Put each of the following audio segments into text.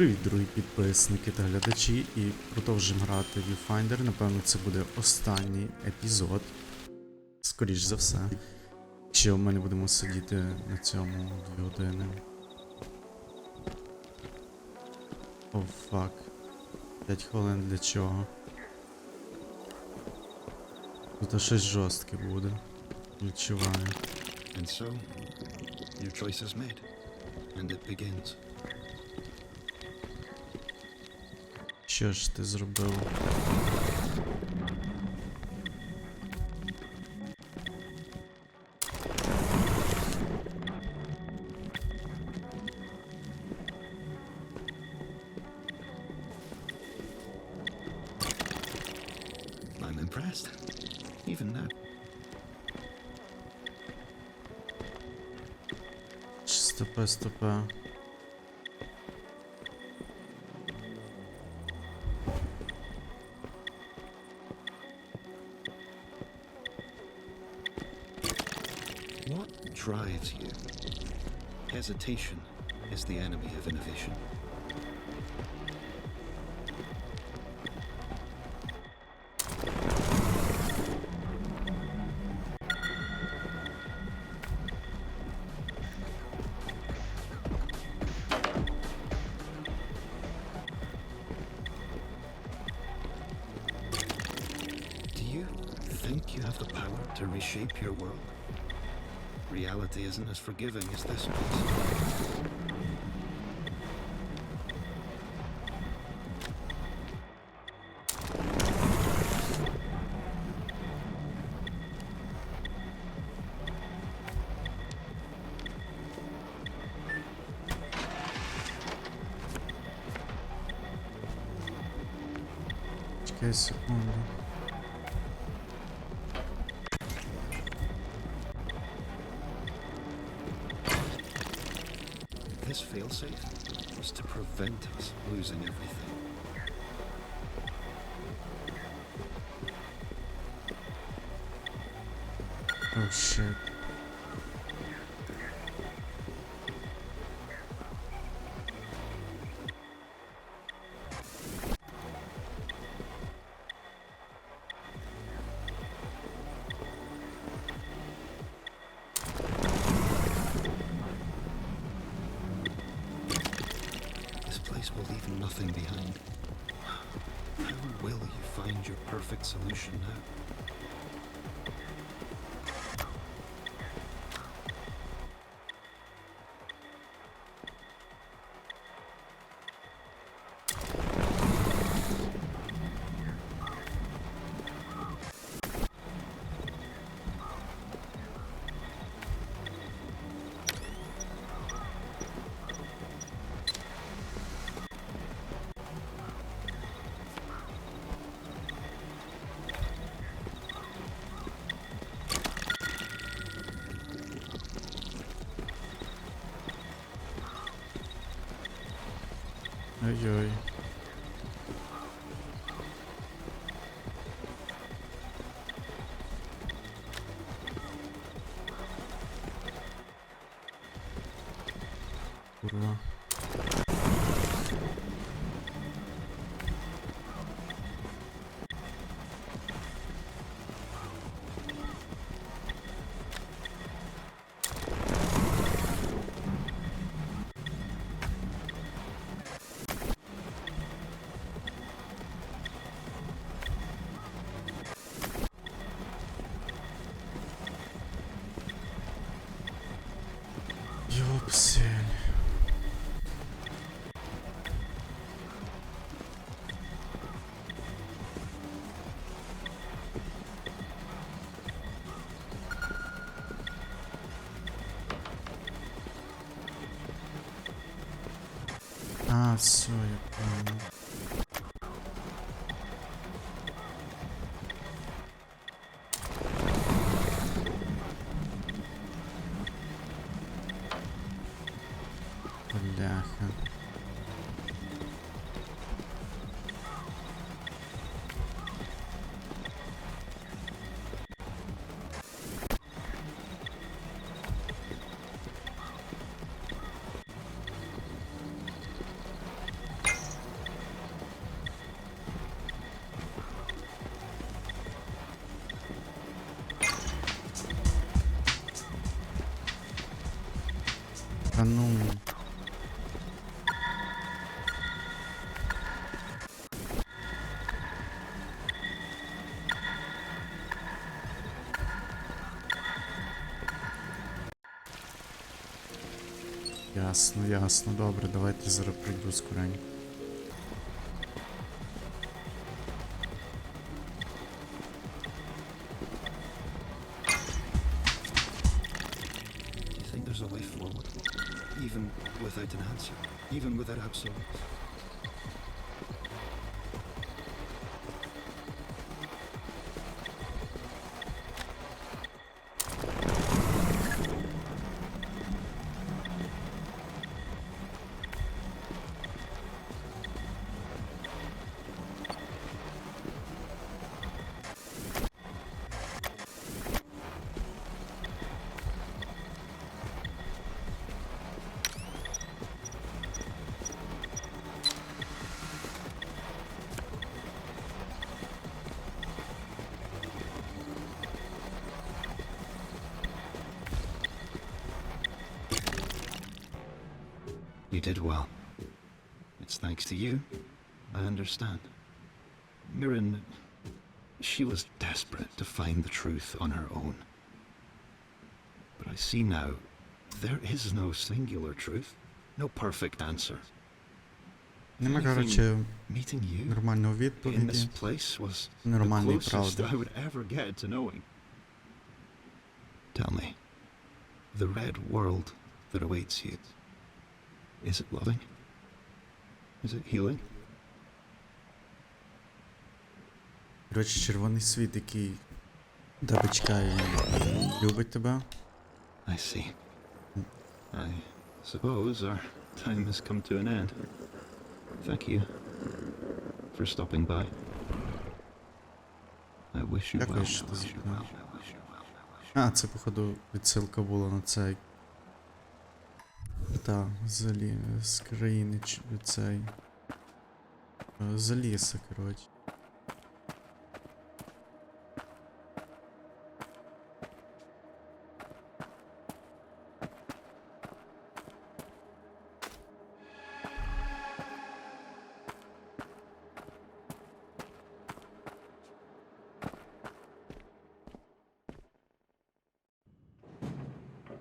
Привіт, дорогі підписники та глядачі, і продовжимо грати Viewfinder. Напевно, це буде останній епізод. Скоріш за все. Ще ми не будемо сидіти на цьому 2 години. О, фак. 5 хвилин для чого? Тут щось жорстке буде. Відчуваю. And so, your choice is made, and it begins. Що ж ти зробив? I'm impressed. Hesitation is the enemy of innovation. Do you think you have the power to reshape your world? Reality isn't as forgiving as this place. Чекай секунду. This failsafe was to prevent us losing everything. Oh shit. Find your perfect solution now? oj, oj. Kurwa. А, все, Ясно, ясно, добре, давайте зараз прийду скоренько. Even without an answer? Even without absolutes? You did well. It's thanks to you. I understand. Mirren, she was desperate to find the truth on her own. But I see now, there is no singular truth, no perfect answer. Нема, Anything- коротше, Meeting you нормальної in this відповіді. place was the Нормальної closest правди. I would ever get to knowing. Tell me, the red world that awaits you, is it loving? Is it healing? Коротше, червоний світ, який тебе чекає любить тебе. I see. I suppose our time has come to an end. Thank you for stopping by. I wish you well. I wish you well. А, це, походу, відсилка була на цей. Та, залі... з країни цей. е, З ліса, коротше.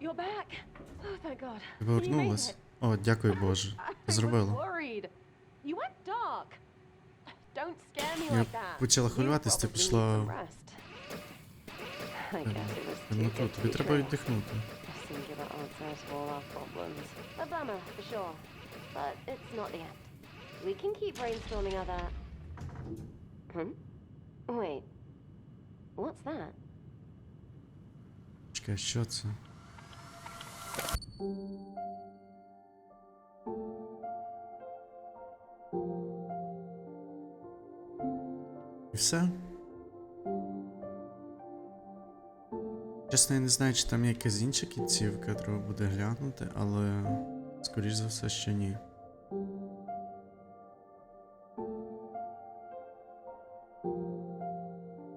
You're back. Oh. Ти повернулась? О, дякую Боже. Зробила. Я почала хвилюватись, ти пішла Ну тут, тобі треба віддихнути. We can keep brainstorming other... Hmm? Wait. What's that? Чекай, що це? Все? Чесно, я не знаю, чи там є якась інша кінцівка, треба буде глянути, але скоріш за все, що ні.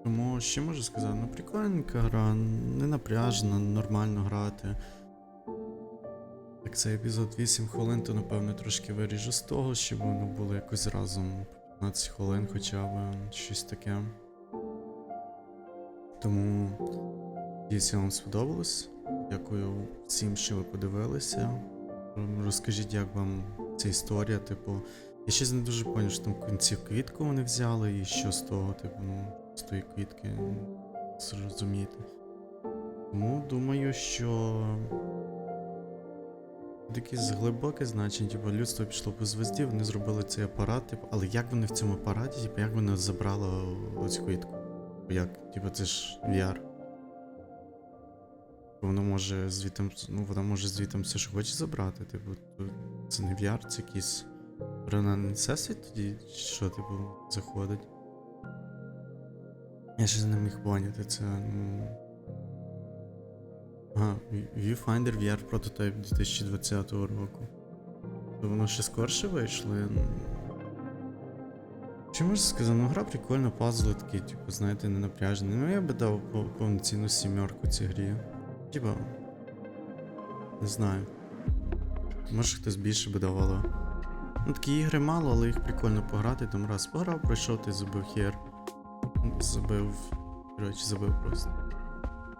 Тому що можу сказати, ну прикольненька гра, не напряжена, нормально грати. Так це епізод 8 хвилин, то напевно трошки виріжу з того, щоб воно було якось разом 15 хвилин хоча б щось таке. Тому надіюсь, вам сподобалось. Дякую всім, що ви подивилися. Ем, Розкажіть, як вам ця історія, типу. Я ще не дуже поняв, що там кінці квітку вони взяли, і що з того, типу, ну, з тої квітки зрозуміти. Тому думаю, що якесь глибоке значення, типу, людство пішло по звезді, вони зробили цей апарат, типу, але як вони в цьому апараті, типу, як вони забрали оцю квітку? Як, типу, це ж VR. Воно може звітом, ну, вона може звітом все, що хоче забрати, типу, це не VR, це якийсь паралельний всесвіт тоді, що, типу, заходить. Я ще не міг поняти, це, ну. Ага, Viewfinder VR прототип 2020 року. То воно ще скорше вийшло. Чи можу сказати, ну гра прикольна, пазли такі, типу, знаєте, не напряжені. Ну я би дав повноцінну сімерку цій грі. Типа. Не знаю. Може хтось більше би давало. Ну такі ігри мало, але їх прикольно пограти, там раз пограв, пройшов, ти забив хер. Забив. Коротше, забив просто.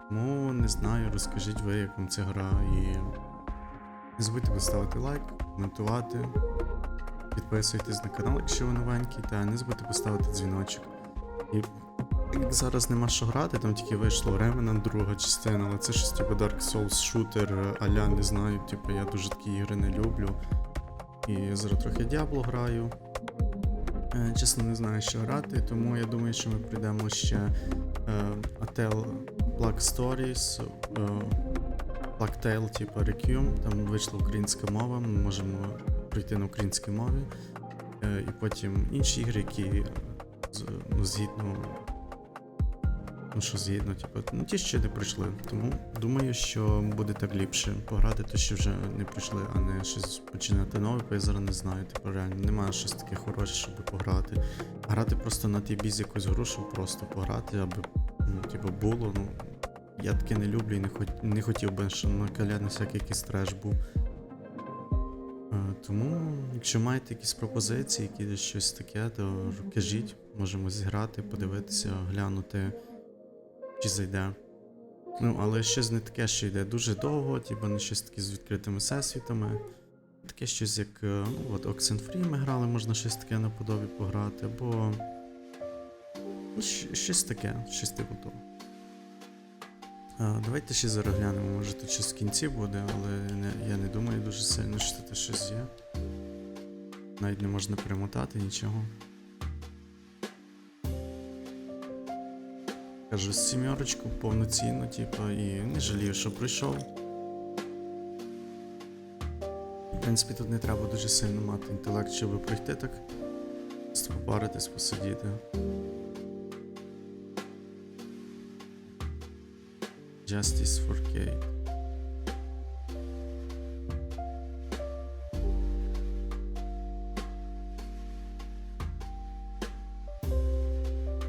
Тому не знаю, розкажіть ви, як вам ця гра і. Не забудьте поставити лайк, коментувати, підписуйтесь на канал, якщо ви новенький, та не забудьте поставити дзвіночок. І як зараз нема що грати, там тільки вийшло Remnant друга частина, але це щось типу Dark Souls шутер, аля не знаю, типу я дуже такі ігри не люблю. І зараз трохи Diablo граю. Е, Чесно, не знаю, що грати, тому я думаю, що ми прийдемо ще Atel Black Stories, е, Black Tail, типу Requiem, там вийшла українська мова, ми можемо пройти на українській мові. Е, І потім інші ігри, які ну, згідно. Ну, що згідно, типу, ну ті ще не пройшли. Тому думаю, що буде так ліпше пограти, то що вже не пройшли, а не щось починати нове, бо я зараз не знаю. Типу, реально немає щось таке хороше, щоб пограти. Грати просто на тій бізі якусь гру, щоб просто пограти, аби ну, типу, було. Ну, я таке не люблю і не, хот... не хотів би, щоб на каляні всякий якийсь треш був. Е, Тому, якщо маєте якісь пропозиції, якісь щось таке, то кажіть, можемо зіграти, подивитися, глянути, чи зайде. Ну, але щось не таке, що йде дуже довго, типу не щось таке з відкритими всесвітами. Таке щось як е, ну, от Oxenfree ми грали, можна щось таке наподобі пограти, або. Ну, щось таке, щось типу того. Давайте ще зараз глянемо, може тут щось в кінці буде, але не, я не думаю дуже сильно, що тут щось є. Навіть не можна перемотати нічого. Кажу, сімерочку повноцінно, типу, і не жалію, що пройшов. В принципі, тут не треба дуже сильно мати інтелект, щоб пройти так. Попаритись, посидіти. Justice for Kate.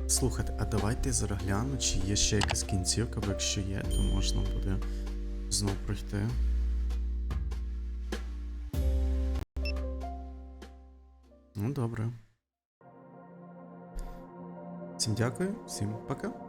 Слухайте, а давайте зараз гляну, чи є ще якась кінцівка, бо якщо є, то можна буде знов пройти. Ну, добре. Всім дякую, всім пока.